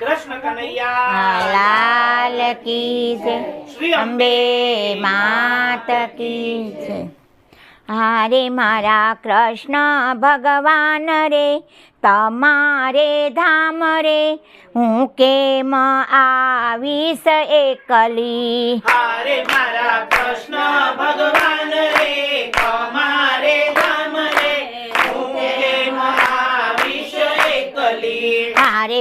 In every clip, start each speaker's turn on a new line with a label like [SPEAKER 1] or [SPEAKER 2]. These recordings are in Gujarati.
[SPEAKER 1] કનૈયા
[SPEAKER 2] લાલ કી છે.
[SPEAKER 1] શ્રી
[SPEAKER 2] અંબે માત કી છે. હારે મારા કૃષ્ણ ભગવાન રે તમારે ધામ રે હું કેમ આવીશ એકલી?
[SPEAKER 1] હારે મારા કૃષ્ણ ભગવાન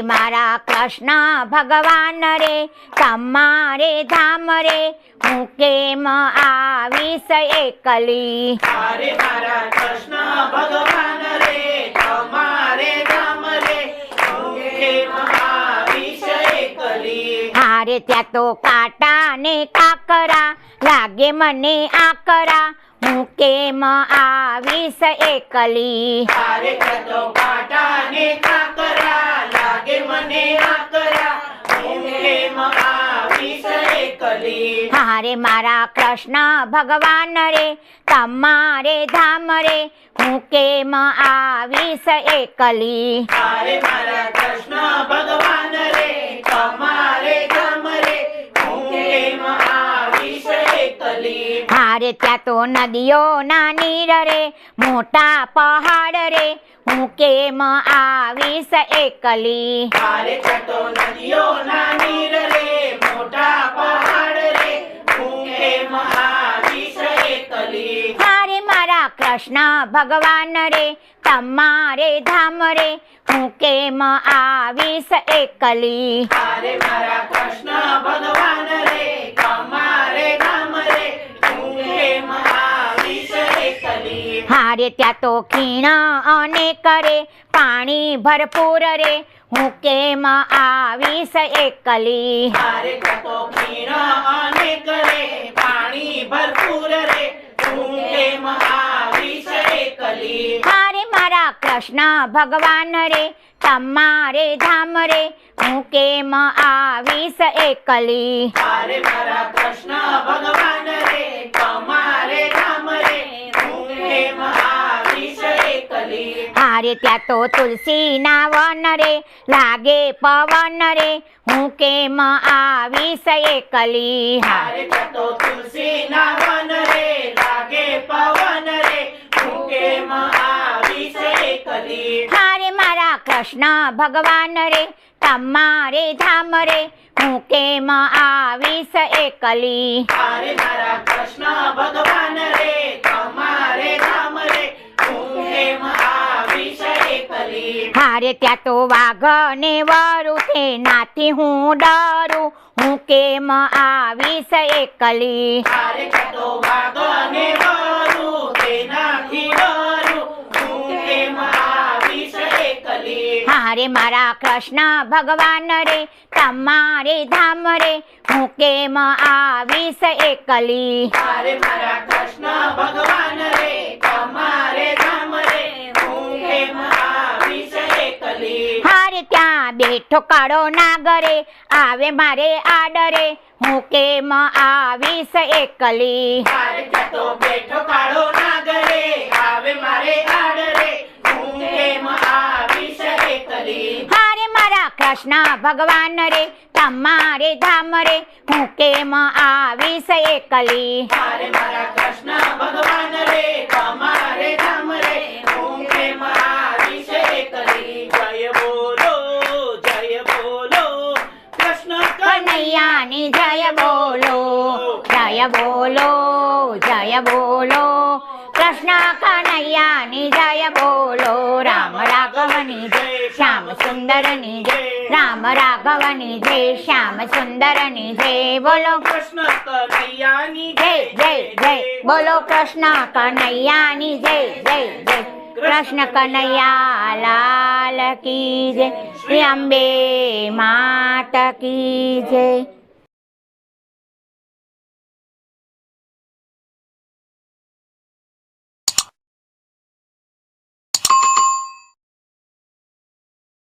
[SPEAKER 2] મારા કૃષ્ણ ભગવાન રે તમારે ધામ રે હું કેમ આવીશ એકલી?
[SPEAKER 1] હારે મારા કૃષ્ણ ભગવાન રે તમારે ધામ રે હું કેમ આવીશ એકલી?
[SPEAKER 2] હારે ત્યાં તો કાટા ને કાકરા લાગે મને આકરા હું કેમ આવીશ એકલી?
[SPEAKER 1] હારે કાંટા ને કાકરા લાગે મને આકરા હું કેમ
[SPEAKER 2] હારે મારા કૃષ્ણ ભગવાન રે તમારે ધામ રે હું કેમ આવીશ એકલી
[SPEAKER 1] હારે મારા કૃષ્ણ ભગવાન રે તમારે ધામ રે હું કેમ આવીશ એકલી
[SPEAKER 2] હારે ત્યાં તો નદીઓ નાની રે મોટા પહાડ રે હું કેમ આવીશ એકલી.
[SPEAKER 1] હારે કતો નદીઓ ના નીર રે મોટા પહાડ રે હું કેમ આવીશ એકલી.
[SPEAKER 2] હારે મારા કૃષ્ણ ભગવાન રે તમારે ધામ રે હું કેમ આવીશ એકલી.
[SPEAKER 1] હારે મારા કૃષ્ણ ભગવાન
[SPEAKER 2] હારે ત્યાં તો ખીણ અને કરે પાણી ભરપૂર રે. હું કેમ આવીશ એકલી?
[SPEAKER 1] હારે કતો ખીણ અને કરે પાણી ભરપૂર રે. હું કેમ આવીશ એકલી?
[SPEAKER 2] હારે મારા કૃષ્ણ ભગવાન રે તમારે ધામ રે. હું કેમ આવીશ એકલી?
[SPEAKER 1] હારે મારા કૃષ્ણ ભગવાન રે તમારે
[SPEAKER 2] હારે ત્યાં તો તુલસીના વન રે લાગે પવન રે. હું કેમ આવીશ એકલી?
[SPEAKER 1] હારે તો તુલસી ના વન રે લાગે પવન રે. હું કેમ આવીશ એકલી?
[SPEAKER 2] હારે મારા કૃષ્ણ ભગવાન રે તમારે ધામ રે હું કેમ આવીશ એકલી?
[SPEAKER 1] હારે મારા કૃષ્ણ ભગવાન રે તમારે ધામ રે હું કેમ આવીશ એકલી?
[SPEAKER 2] હારે ત્યાં તો વાઘ ને વરુ છે નાથી હું ડરું હું કેમ આવીશ એકલી?
[SPEAKER 1] હારે ત્યાં વાગને વરુ તેનાથી ડરું હું કેમ આવીશ એકલી
[SPEAKER 2] મારા કૃષ્ણ ભગવાન રે તમારે ધામ રે હું કેમ આવીશ એકલી?
[SPEAKER 1] હારે મારા કૃષ્ણ ભગવાન રે તમારે ધામ રે હું કેમ આવીશ એકલી?
[SPEAKER 2] હારે ત્યાં બેઠો કાળો નાગરે આવે મારે આડરે હું કેમ આવીશ એકલી?
[SPEAKER 1] હારે બેઠો કાળો નાગરે આવે મારે આડરે
[SPEAKER 2] હારે મારા કૃષ્ણ ભગવાન રે, તમારે ધામ રે હું કેમ આવીશ એકલી.
[SPEAKER 1] હારે મારા કૃષ્ણ ભગવાન રે, તમારે ધામ રે હું કેમ આવીશ એકલી. જય બોલો જય બોલો, કૃષ્ણ
[SPEAKER 2] કનૈયાની જય જય બોલો જય બોલો કૃષ્ણ કનૈયાની જય બોલો રામ રાઘવની જય શ્યામ સુંદરની જય રામ રાઘવની જય શ્યામ સુંદરની જય બોલો
[SPEAKER 1] કૃષ્ણ કનૈયાની
[SPEAKER 2] જય જય જય બોલો કૃષ્ણ કનૈયાની જય જય જય કૃષ્ણ કનૈયા લાલ કી જય શ્રી અંબે માત કી જય.